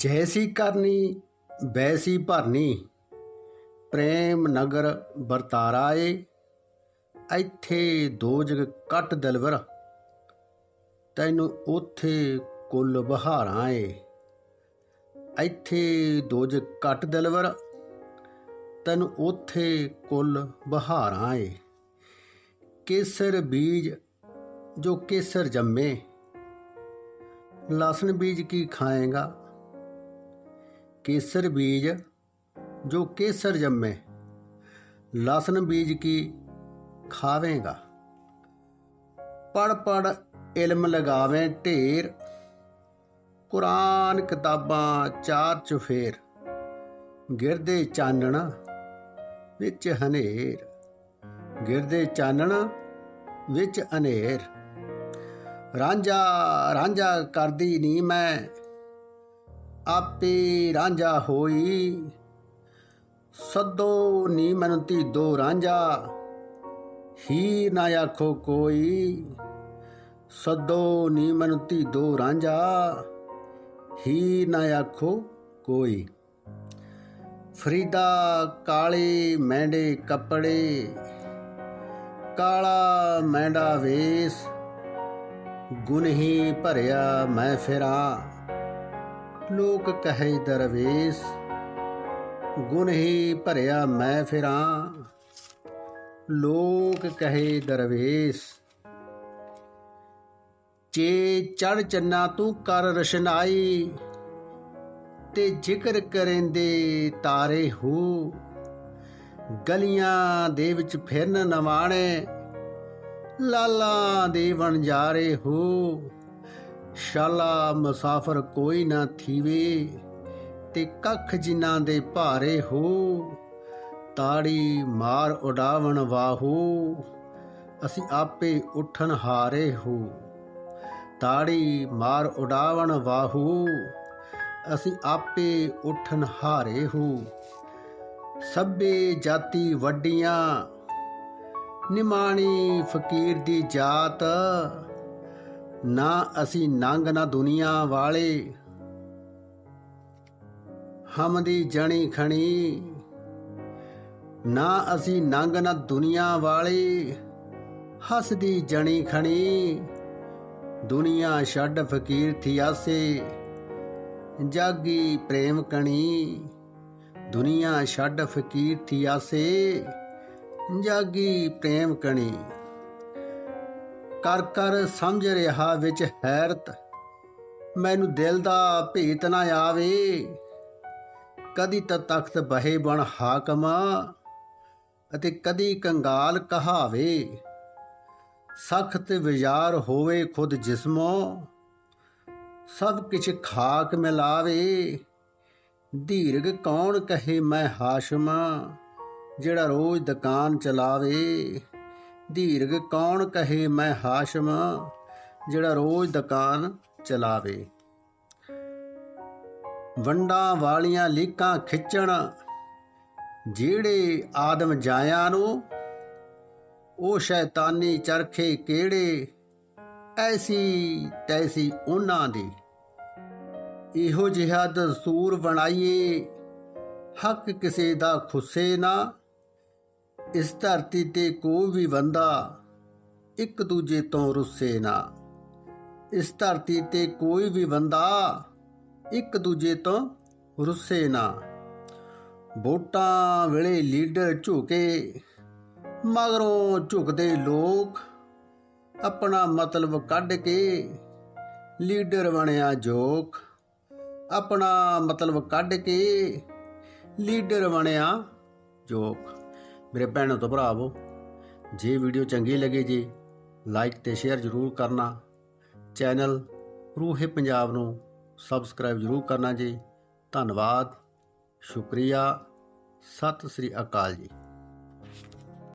ਜੈਸੀ ਕਰਨੀ ਵੈਸੀ ਭਰਨੀ ਪ੍ਰੇਮ ਨਗਰ ਵਰਤਾਰਾ ਏ ਇੱਥੇ ਦੋਜਗ ਕੱਟ ਦਿਲਵਰ ਤੈਨੂੰ ਉਥੇ ਕੁੱਲ ਬਹਾਰਾਂ ਏ ਇੱਥੇ ਦੋਜਗ ਕੱਟ ਦਿਲਵਰ ਤੈਨੂੰ ਉਥੇ ਕੁੱਲ ਬਹਾਰਾਂ ਏ ਕੇਸਰ ਬੀਜ ਜੋ ਕੇਸਰ ਜੰਮੇ ਲਸਣ ਬੀਜ ਕੀ ਖਾਏਗਾ ਕੇਸਰ ਬੀਜ, ਜੋ ਕੇਸਰ ਜੰਮੇ, ਲਸਣ ਬੀਜ ਕੀ ਖਾਵੇਂਗਾ? ਪੜ ਪੜ ਇਲਮ ਲਗਾਵੇਂ ਢੇਰ, ਕੁਰਾਨ ਕਿਤਾਬਾਂ ਚਾਰ ਚੁਫੇਰ ਗਿਰਦੇ ਚਾਨਣ ਵਿੱਚ ਹਨੇਰ, ਗਿਰਦੇ ਚਾਨਣ ਵਿੱਚ ਹਨੇਰ। ਰਾਂਝਾ ਰਾਂਝਾ ਕਰਦੀ ਨੀ ਮੈਂ ਆਪੇ ਰਾਂਝਾ ਹੋਈ। ਸਦੋ ਨੀ ਮਨ ਦੋ ਰਾਂਝਾ, ਹੀ ਨਾ ਆਖੋ ਕੋਈ। ਸਦੋ ਨੀ ਮਨ ਦੋ ਰਾਂਝਾ, ਹੀ ਨਾ ਆਖੋ ਕੋਈ। ਫਰੀਦਾ ਕਾਲੇ ਮੈਂਡੇ ਕੱਪੜੇ, ਕਾਲਾ ਮੈਂਡਾ ਵੇਸ ਗੁਨਹੀ ਭਰਿਆ ਮੈਂ ਫਿਰਾਂ। ਲੋਕ ਕਹੇ ਦਰਵੇਸ, ਗੁਣ ਹੀ ਭਰਿਆ ਮੈਂ ਫਿਰਾਂ। ਲੋਕ ਕਹੇ ਦਰਵੇਸ ਚੇ ਚੜ ਚੰਨਾ ਤੂੰ ਕਰ ਰਸ਼ਨਾਈ, ਤੇ ਜ਼ਿਕਰ ਕਰੇਂਦੇ ਤਾਰੇ ਹੋ। ਗਲੀਆਂ ਦੇ ਵਿੱਚ ਫਿਰਨ ਨਵਾਣੇ, ਲਾਲਾ ਦੇ ਵਣਜਾਰੇ ਹੋ। ਸ਼ਾਲਾ ਮੁਸਾਫਰ ਕੋਈ ਨਾ ਥੀਵੇ ਤੇ ਕੱਖ ਜਿਨ੍ਹਾਂ ਦੇ ਭਾਰੇ ਹੋ, ਤਾੜੀ ਮਾਰ ਉਡਾਵਣ ਵਾਹੂ, ਅਸੀਂ ਆਪੇ ਉਠਣ ਹਾਰੇ ਹੋ। ਤਾੜੀ ਮਾਰ ਉਡਾਵਣ ਵਾਹੂ, ਅਸੀਂ ਆਪੇ ਉਠਣ ਹਾਰੇ ਹੋ। ਸਭੇ ਜਾਤੀ ਵੱਡੀਆਂ, ਨਿਮਾਣੀ ਫਕੀਰ ਦੀ ਜਾਤ ਨਾ ਅਸੀਂ ਨੰਗ ਨਾ ਦੁਨੀਆ ਵਾਲੇ। ਹਮ ਦੀ ਜਣੀ ਖਣੀ। ਨਾ ਅਸੀਂ ਨੰਗ ਨਾ ਦੁਨੀਆ ਵਾਲੇ। ਹੱਸਦੀ ਜਣੀ ਖਣੀ। ਦੁਨੀਆ ਛੱਡ ਫਕੀਰ ਥੀ ਆਸੇ। ਜਾਗੀ ਪ੍ਰੇਮ ਕਣੀ। ਦੁਨੀਆ ਛੱਡ ਫਕੀਰ ਥੀ ਆਸੇ। ਜਾਗੀ ਪ੍ਰੇਮ ਕਣੀ। ਕਰ ਕਰ ਸਮਝ ਰਿਹਾ ਵਿੱਚ ਹੈਰਤ। ਮੈਨੂੰ ਦਿਲ ਦਾ ਭੇਤ ਨਾ ਆਵੇ। ਕਦੀ ਤਾਂ ਤਖਤ ਬਹੇ ਬਣ ਹਾਕਮ ਅਤੇ ਕਦੀ ਕੰਗਾਲ ਕਹਾਵੇ। ਸਖਤ ਵਿਚਾਰ ਹੋਵੇ ਖੁਦ ਜਿਸਮੋ, ਸਭ ਕਿਛ ਖਾਕ ਮਿਲਾਵੇ। ਧੀਰਗ ਕੌਣ ਕਹੇ ਮੈਂ ਹਾਸ਼ਮਾ, ਜਿਹੜਾ ਰੋਜ਼ ਦੁਕਾਨ ਚਲਾਵੇ। ਧੀਰਗ ਕੌਣ ਕਹੇ ਮੈਂ ਹਾਸ਼ਮ, ਜਿਹੜਾ ਰੋਜ਼ ਦੁਕਾਨ ਚਲਾਵੇ। ਵੰਡਾਂ ਵਾਲੀਆਂ ਲੀਕਾਂ ਖਿੱਚਣ, ਜਿਹੜੇ ਆਦਮ ਜਾਇਆ ਨੂੰ, ਉਹ ਸ਼ੈਤਾਨੀ ਚਰਖੇ ਕਿਹੜੇ, ਐਸੀ ਤੈਸੀ ਉਹਨਾਂ ਦੀ। ਇਹੋ ਜਿਹਾ ਦਸਤੂਰ ਬਣਾਈਏ, ਹੱਕ ਕਿਸੇ ਦਾ ਖੁੱਸੇ ਨਾ ਇਸ ਧਰਤੀ ਤੇ ਕੋਈ ਵੀ ਬੰਦਾ ਇੱਕ ਦੂਜੇ ਤੋਂ ਰੁੱਸੇ ਨਾ। ਇਸ ਧਰਤੀ ਤੇ ਕੋਈ ਵੀ ਬੰਦਾ ਇੱਕ ਦੂਜੇ ਤੋਂ ਰੁੱਸੇ ਨਾ। ਵੋਟਾਂ ਵੇਲੇ ਲੀਡਰ ਝੁਕੇ, ਮਗਰੋਂ ਝੁਕਦੇ ਲੋਕ ਆਪਣਾ ਮਤਲਬ ਕੱਢ ਕੇ ਲੀਡਰ ਬਣਿਆ ਜੋਕ। ਆਪਣਾ ਮਤਲਬ ਕੱਢ ਕੇ ਲੀਡਰ ਬਣਿਆ ਜੋਕ। ਮੇਰੇ ਭੈਣੋ ਤੋਂ ਭਰਾਵੋ ਜੇ ਵੀਡੀਓ ਚੰਗੀ ਲੱਗੇ ਜੀ ਲਾਈਕ ਤੇ ਸ਼ੇਅਰ ਜ਼ਰੂਰ ਕਰਨਾ। ਚੈਨਲ ਰੂਹੇ ਪੰਜਾਬ ਨੂੰ ਸਬਸਕ੍ਰਾਈਬ ਜ਼ਰੂਰ ਕਰਨਾ ਜੀ। ਧੰਨਵਾਦ, ਸ਼ੁਕਰੀਆ। ਸਤਿ ਸ੍ਰੀ ਅਕਾਲ ਜੀ।